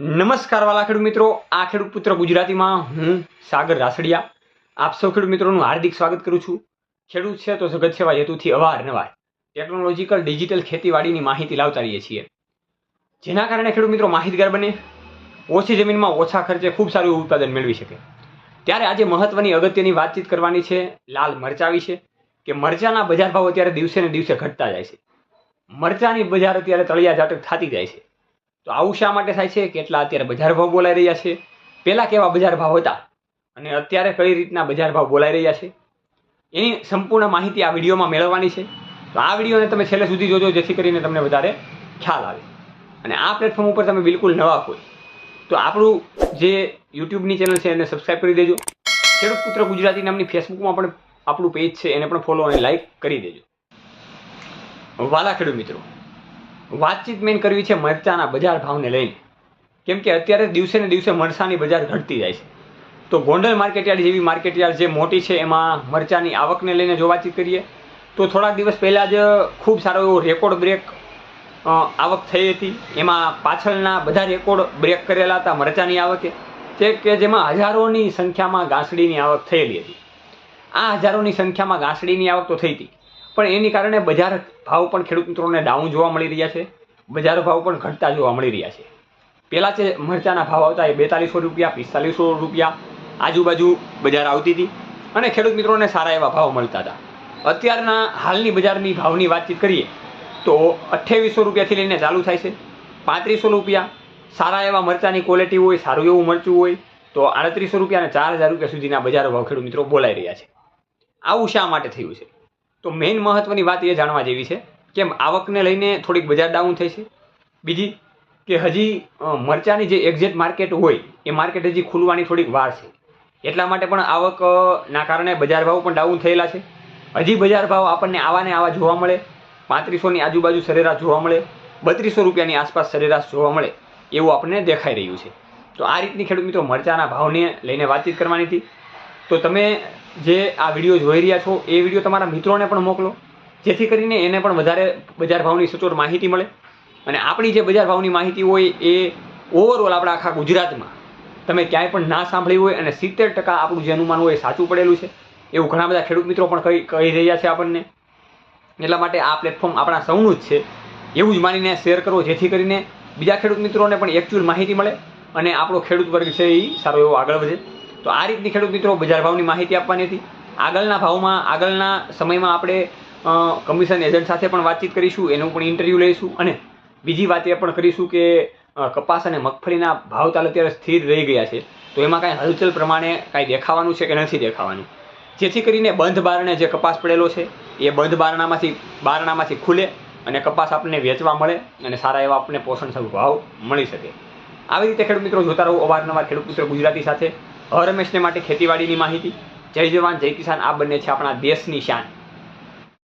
નમસ્કાર વાલા ખેડૂત મિત્રો. આ ખેડૂત પુત્ર ગુજરાતીમાં હું સાગર રાસડિયા. આપ સૌ ખેડૂત મિત્રોનું હાર્દિક સ્વાગત કરું છું. ખેડૂત છે તો જગત સેવા હેતુથી અવારનવાર ટેકનોલોજીકલ ડિજિટલ ખેતીવાડીની માહિતી લાવતા રહીએ છીએ. જેના કારણે ખેડૂત મિત્રો માહિતગાર બને, ઓછી જમીનમાં ઓછા ખર્ચે ખૂબ સારું ઉત્પાદન મેળવી શકે. ત્યારે આજે મહત્વની અગત્યની વાતચીત કરવાની છે. લાલ મરચા વિશે, કે મરચાના બજાર ભાવ અત્યારે દિવસે ને દિવસે ઘટતા જાય છે. મરચાની બજાર અત્યારે તળિયા જાટક થતી જાય છે. તો આવું શા માટે થાય છે? કેટલા અત્યારે બજાર ભાવ બોલાઈ રહ્યા છે. પહેલા કેવા બજાર ભાવ હતા? અને અત્યારે કઈ રીતના બજાર ભાવ બોલાઈ રહ્યા છે? એની સંપૂર્ણ માહિતી આ વિડીયોમાં મેળવવાની છે. તો આ વિડીયોને તમે છેલ્લે સુધી જોજો, જેથી કરીને તમને વધારે ખ્યાલ આવે. અને આ પ્લેટફોર્મ ઉપર તમે બિલકુલ નવા હોય તો આપણું જે યુટ્યુબની ચેનલ છે, એને સબસ્ક્રાઈબ કરી દેજો. ખેડૂત પુત્ર ગુજરાતી નામની ફેસબુકમાં પણ આપણું પેજ છે, એને પણ ફોલો અને લાઇક કરી દેજો. વાલા ખેડૂત મિત્રો વાતચીત મેન કરવી છે મરચાના બજાર ભાવને લઈને. કેમ કે અત્યારે દિવસે ને દિવસે મરચાની બજાર ઘટતી જાય છે. તો ગોંડલ માર્કેટયાર્ડ જેવી માર્કેટયાર્ડ જે મોટી છે, એમાં મરચાની આવકને લઈને જો વાતચીત કરીએ, તો થોડાક દિવસ પહેલાં જ ખૂબ સારો એવો રેકોર્ડ બ્રેક આવક થઈ હતી. એમાં પાછળના બધા રેકોર્ડ બ્રેક કરેલા હતા મરચાની આવકે, જે કે જેમાં હજારોની સંખ્યામાં ઘાસડીની આવક થયેલી હતી. આ હજારોની સંખ્યામાં ઘાસડીની આવક તો થઈ હતી. પણ એની કારણે બજાર ભાવ પણ ખેડૂત મિત્રોને ડાઉન જોવા મળી રહ્યા છે. બજાર ભાવ પણ ઘટતા જોવા મળી રહ્યા છે. પહેલાં જે મરચાના ભાવ આવતા એ બેતાલીસો રૂપિયા, પિસ્તાલીસો રૂપિયા આજુબાજુ બજાર આવતી હતી અને ખેડૂત મિત્રોને સારા એવા ભાવ મળતા હતા. અત્યારના હાલની બજારની ભાવની વાતચીત કરીએ તો અઠ્યાવીસો રૂપિયાથી લઈને ચાલુ થાય છે. પાંત્રીસો રૂપિયા સારા એવા મરચાની ક્વોલિટી હોય, સારું એવું મરચું હોય, તો આડત્રીસો રૂપિયા અને ચાર હજાર રૂપિયા સુધીના બજાર ભાવ ખેડૂત મિત્રો બોલાઈ રહ્યા છે. આવું શા માટે થયું છે? તો મેઇન મહત્વની વાત એ જાણવા જેવી છે કેમ આવકને લઈને થોડીક બજાર ડાઉન થઈ છે. બીજી કે હજી મરચાંની જે એક્ઝેક્ટ માર્કેટ હોય, એ માર્કેટ હજી ખુલવાની થોડીક વાર છે. એટલા માટે પણ આવકના કારણે બજાર ભાવ પણ ડાઉન થયેલા છે. હજી બજાર ભાવ આપણને આવા ને આવા જોવા મળે. પાંત્રીસોની આજુબાજુ સરેરાશ જોવા મળે. બત્રીસો રૂપિયાની આસપાસ સરેરાશ જોવા મળે. એવું આપણને દેખાઈ રહ્યું છે. તો આ રીતની ખેડૂત મિત્રો મરચાના ભાવને લઈને વાતચીત કરવાની હતી. તો તમે જે આ વીડિયો જોઈ રહ્યા છો, એ વીડિયો તમારા મિત્રોને પણ મોકલો. જેથી કરીને એને પણ વધારે બજાર ભાવની સચોટ માહિતી મળે. અને આપણી જે બજાર ભાવની માહિતી હોય, એ ઓવરઓલ આપણા આખા ગુજરાતમાં તમે ક્યાંય પણ ના સાંભળી હોય અને સિત્તેર ટકા આપણું જે અનુમાન હોય એ સાચું પડેલું છે. એવું ઘણા બધા ખેડૂત મિત્રો પણ કહી કહી રહ્યા છે આપણને. એટલા માટે આ પ્લેટફોર્મ આપણા સૌનું જ છે. એવું જ માનીને શેર કરો, જેથી કરીને બીજા ખેડૂત મિત્રોને પણ એકચ્યુઅલ માહિતી મળે અને આપણો ખેડૂત વર્ગ છે એ સારો એવો આગળ વધે. તો આ રીતની ખેડૂત મિત્રો બજાર ભાવની માહિતી આપવાની હતી. આગળના ભાવમાં, આગળના સમયમાં આપણે કમિશન એજન્ટ સાથે પણ વાતચીત કરીશું, એનું પણ ઇન્ટરવ્યૂ લઈશું અને બીજી વાત એ પણ કરીશું કે કપાસ અને મગફળીના ભાવ તાલ અત્યારે સ્થિર રહી ગયા છે. તો એમાં કાંઈ હલચલ પ્રમાણે કાંઈ દેખાવાનું છે કે નથી દેખાવાનું? જેથી કરીને બંધ બારણે જે કપાસ પડેલો છે, એ બંધ બારણામાંથી બારણામાંથી ખુલે અને કપાસ આપણને વેચવા મળે અને સારા એવા આપણને પોષણક્ષમ ભાવ મળી શકે. આવી રીતે ખેડૂત મિત્રો જોતા રહો અવારનવાર ખેડૂત મિત્રો ગુજરાતી સાથે. હર હંમેશને માટે ખેતીવાડીની માહિતી. જય જવાન, જય કિસાન. આ બંને છે આપણા દેશની શાન.